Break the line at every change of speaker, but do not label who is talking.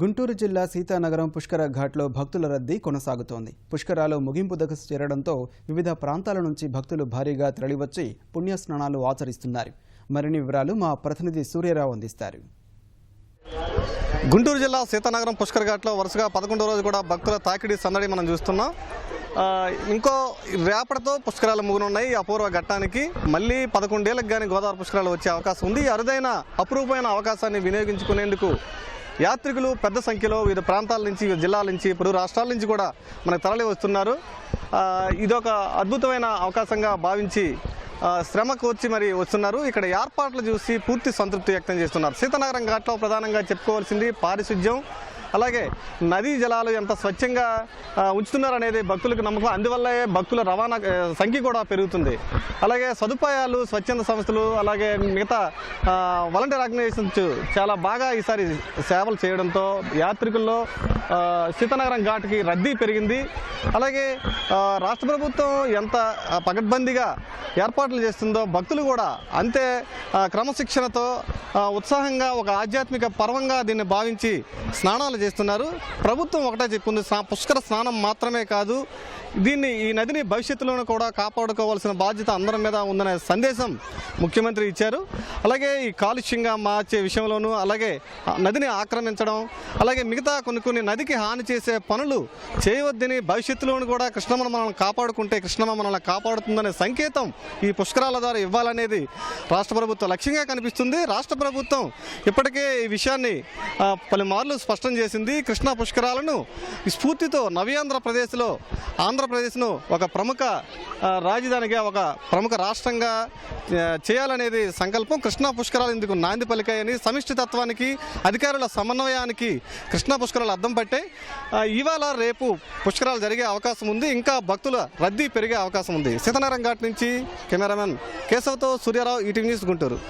గుంటూరు జిల్లా సీతానగరం పుష్కర ఘాట్లో భక్తుల రద్దీ కొనసాగుతోంది. పుష్కరాలు ముగింపు దశ చేరడంతో వివిధ ప్రాంతాల నుంచి భక్తులు భారీగా తరలివచ్చి పుణ్యస్నానాలు ఆచరిస్తున్నారు. మరిన్ని వివరాలు మా ప్రతినిధి సూర్యరావు అందిస్తారు.
గుంటూరు జిల్లా సీతానగరం పుష్కర్ ఘాట్లో వరుసగా పదకొండో రోజు కూడా భక్తుల తాకిడి సందడి మనం చూస్తున్నాం. ఇంకో రేపటితో పుష్కరాలు ముగునున్నాయి. అపూర్వ ఘట్టానికి మళ్ళీ పదకొండేళ్ళకి కానీ గోదావరి పుష్కరాలు వచ్చే అవకాశం ఉంది. ఈ అరుదైన అపురూపమైన అవకాశాన్ని వినియోగించుకునేందుకు యాత్రికులు పెద్ద సంఖ్యలో వివిధ ప్రాంతాల నుంచి వివిధ జిల్లాల నుంచి ఇప్పుడు రాష్ట్రాల నుంచి కూడా మనకు తరలి వస్తున్నారు. ఇదొక అద్భుతమైన అవకాశంగా భావించి శ్రమకు వచ్చి మరి వస్తున్నారు. ఇక్కడ ఏర్పాట్లు చూసి పూర్తి సంతృప్తి వ్యక్తం చేస్తున్నారు. సీతనగరం ఘాట్లో ప్రధానంగా చెప్పుకోవాల్సింది పారిశుధ్యం అలాగే నదీ జలాలు ఎంత స్వచ్ఛంగా ఉంచుతున్నారు అనేది భక్తులకు నమ్మకం. అందువల్లే భక్తుల రవాణా సంఖ్య కూడా పెరుగుతుంది. అలాగే సదుపాయాలు స్వచ్ఛంద సంస్థలు అలాగే మిగతా వాలంటీర్ ఆర్గనైజేషన్స్ చాలా బాగా ఈసారి సేవలు చేయడంతో యాత్రికుల్లో సీతానగరం ఘాట్కి రద్దీ పెరిగింది. అలాగే రాష్ట్ర ప్రభుత్వం ఎంత పగడ్బందీగా ఏర్పాట్లు చేస్తుందో భక్తులు కూడా అంతే క్రమశిక్షణతో ఉత్సాహంగా ఒక ఆధ్యాత్మిక పర్వంగా దీన్ని భావించి స్నానాలు చేస్తున్నారు. ప్రభుత్వం ఒకటే చెప్పింది పుష్కర స్నానం మాత్రమే కాదు దీన్ని ఈ నదిని భవిష్యత్తులోనూ కూడా కాపాడుకోవాల్సిన బాధ్యత అందరి మీద ఉందనే సందేశం ముఖ్యమంత్రి ఇచ్చారు. అలాగే ఈ కాలుష్యంగా మార్చే విషయంలోనూ అలాగే నదిని ఆక్రమించడం అలాగే మిగతా కొన్ని కొన్ని నదికి హాని చేసే పనులు చేయవద్దని భవిష్యత్తులోనూ కూడా కృష్ణమ్మ మనల్ని కాపాడుకుంటే కృష్ణమ్మ మనల్ని కాపాడుతుందనే సంకేతం ఈ పుష్కరాల ద్వారా ఇవ్వాలనేది రాష్ట్ర ప్రభుత్వం లక్ష్యంగా కనిపిస్తుంది. రాష్ట్ర ప్రభుత్వం ఇప్పటికే ఈ విషయాన్ని పలుమార్లు స్పష్టం చేసింది కృష్ణా పుష్కరాలను స్ఫూర్తితో స్ఫూర్తితో నవ్యాంధ్రప్రదేశ్లో ఆంధ్రప్రదేశ్ను ఒక ప్రముఖ రాజధానిగా ఒక ప్రముఖ రాష్ట్రంగా చేయాలనేది సంకల్పం. కృష్ణా పుష్కరాలు ఇందుకు నాంది పలికాయని సమిష్టి తత్వానికి అధికారుల సమన్వయానికి కృష్ణా పుష్కరాలు అద్దం పట్టాయి ఇవాళ రేపు పుష్కరాలు జరిగే అవకాశం ఉంది. ఇంకా భక్తుల రద్దీ పెరిగే అవకాశం ఉంది. సీతనారాయణ ఘాట్ నుంచి కెమెరామెన్ కేశవ్తో సూర్యారావు ఈటీవీ న్యూస్ గుంటూరు.